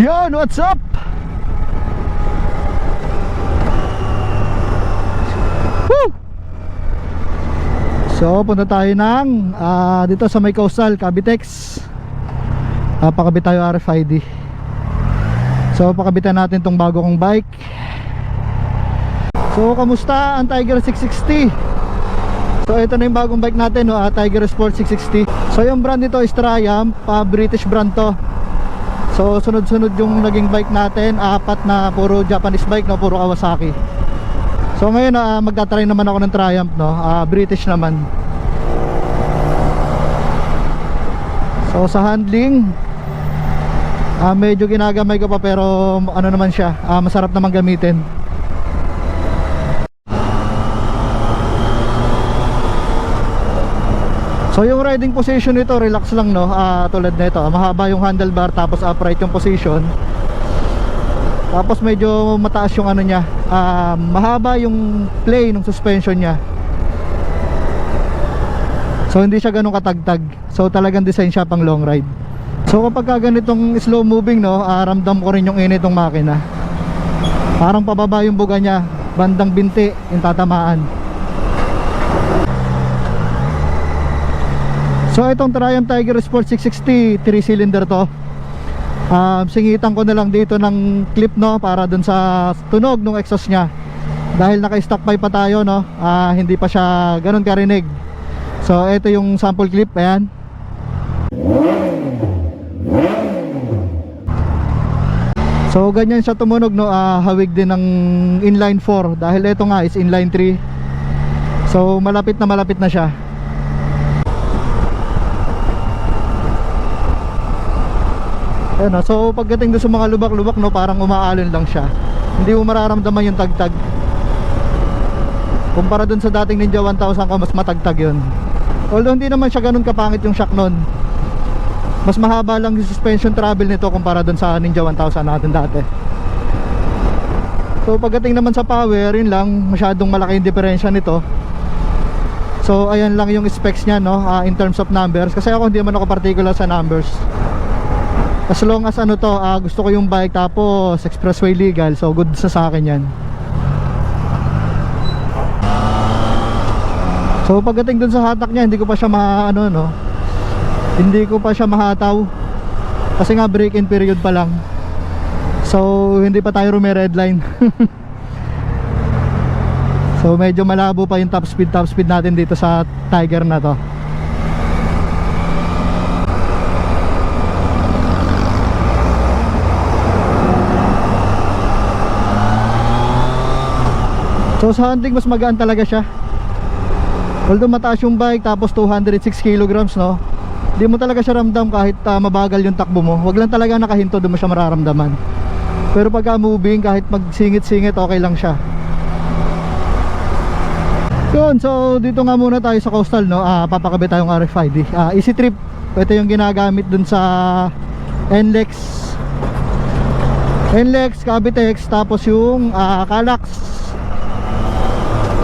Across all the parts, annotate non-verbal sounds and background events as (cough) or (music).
Yan, what's up? Woo! So, punta tayo ng ah, dito sa may coastal, Cavitex. Uh, tayo RFID. So, pakabitan natin tong bago kong bike. So, kamusta ang Tiger 660? So, ito na yung bagong bike natin, no? ah, Tiger Sport 660. So, yung brand nito is Triumph, ah, British brand to. So sunod-sunod yung naging bike natin. Apat na puro Japanese bike no? Puro Kawasaki. So ngayon uh, magta-try naman ako ng Triumph no? Ah, British naman. So sa handling ah, Medyo ginagamay ko pa pero Ano naman siya? Ah, Masarap naman gamitin So yung riding position nito relax lang no? Ah, tulad nito. Mahaba yung handlebar tapos upright yung position. Tapos medyo mataas yung ano niya. Ah, mahaba yung play ng suspension niya. So hindi siya ganun katagtag. So talagang design siya pang long ride. So kapag ka ganitong slow moving no? Ah, ramdam ko rin yung init ng makina. Parang pababa yung buga niya. Bandang binti yung tatamaan So itong Triumph Tiger Sport 660 3 cylinder to. Um, Singitan ko na lang dito ng clip no Para dun sa tunog ng exhaust nya Dahil naka stock pipe pa tayo no ah, Hindi pa siya ganun karinig. So ito yung sample clip Ayan. So ganyan siya tumunog no ah, Hawig din ng inline 4 Dahil ito nga is inline 3 So malapit na malapit na siya Ayan, ah. so pagdating doon sa mga lubak-lubak no, parang umaalon lang siya. Hindi mo mararamdaman yung tagtag. Kumpara doon sa dating Ninja 1000 ko, mas matagtag 'yon. Although hindi naman siya ganun kapangit yung shock nun. Mas mahaba lang yung suspension travel nito kumpara doon sa Ninja 1000 natin dati. So pagdating naman sa power, yun lang, masyadong malaki yung diferensya nito. So ayan lang yung specs niya no, ah, in terms of numbers. Kasi ako hindi naman ako particular sa numbers as long as ano to uh, gusto ko yung bike tapos expressway legal so good sa sa akin yan. So pagdating dun sa hatak niya hindi ko pa siya ma ano no? Hindi ko pa siya mahataw. Kasi nga break in period pa lang. So hindi pa tayo rumi red line. (laughs) So medyo malabo pa yung top speed top speed natin dito sa Tiger na to So sa hunting mas magaan talaga siya. Although mataas yung bike tapos 206 kilograms no? Hindi mo talaga siya ramdam kahit uh, mabagal yung takbo mo. Huwag lang talaga nakahinto doon mo siya mararamdaman. Pero pagka moving kahit magsingit-singit okay lang siya. Yun so dito nga muna tayo sa coastal no? Ah, Papakabit tayong RFID ah, Easy trip. Ito yung ginagamit dun sa NLEX NLEX, Cavitex Tapos yung ah, Calax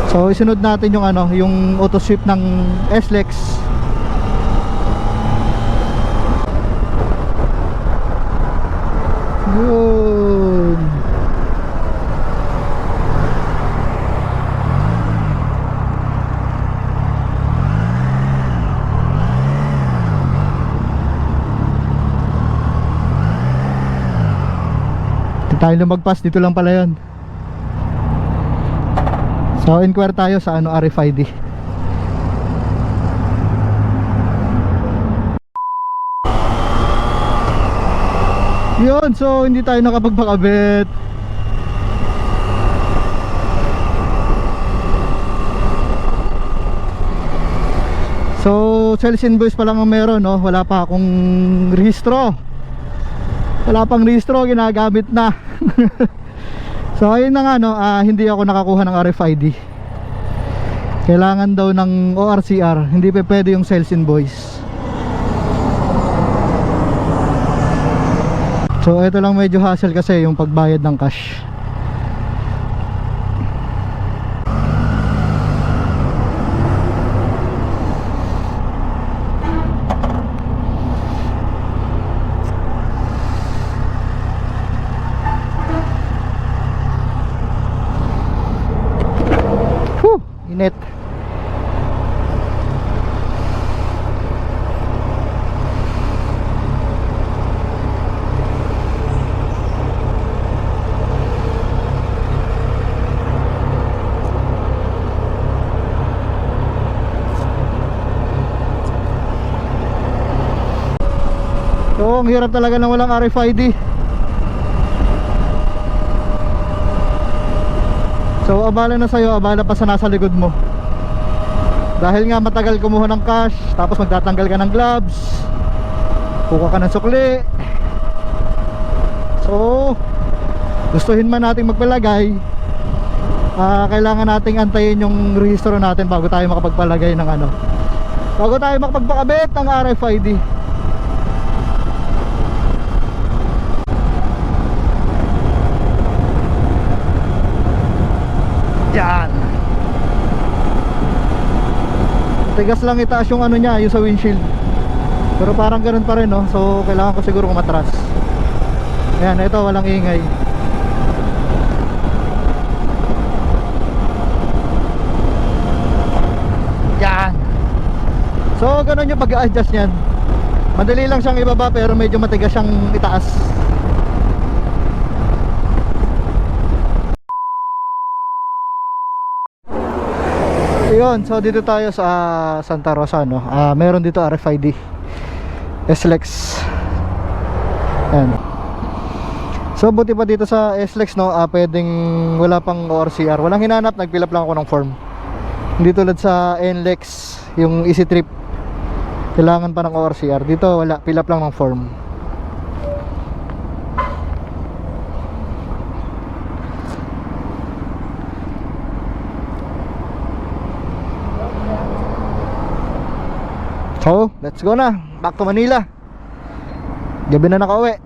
So isunod natin yung ano, yung auto sweep ng S-Lex. Yun. Dito tayo lumagpas, dito lang pala yun. So inquire tayo sa ano RFID Yun, so hindi tayo nakapagpakabit. So, sales invoice pa lang ang meron, no? Wala pa akong rehistro Wala pang rehistro, ginagamit na (laughs) So ayun na nga no, uh, hindi ako nakakuha ng RFID. Kailangan daw ng ORCR, hindi pa pwede yung sales invoice. So ito lang medyo hassle kasi yung pagbayad ng cash. Magnet So, ang hirap talaga ng walang RFID. So, abala na sa'yo, abala pa sa nasa likod mo. Dahil nga matagal kumuha ng cash, tapos magtatanggal ka ng gloves, kuha ka ng sukli. So, gustuhin man nating magpalagay, ah, kailangan nating antayin yung rehistro natin bago tayo makapagpalagay ng ano. Bago tayo makapagpakabit ng RFID. Yan. Tigas lang itaas yung ano niya, yung sa windshield. Pero parang ganun pa rin, no? So, kailangan ko siguro kumatras. Ayan, ito, walang ingay. Yan. So, ganun yung pag-adjust niyan. Madali lang siyang ibaba pero medyo matigas siyang itaas. Ayun, so dito tayo sa Santa Rosa, no? Ah, meron dito RFID. SLEX. Ayan. So buti pa dito sa SLEX, no? Ah, pwedeng wala pang ORCR. Walang hinanap, nagfill up lang ako ng form. Hindi tulad sa NLEX, yung Easy Trip. Kailangan pa ng ORCR. Dito wala, fill up lang ng form. So, let's go na. Back to Manila. Gabi na nakauwi.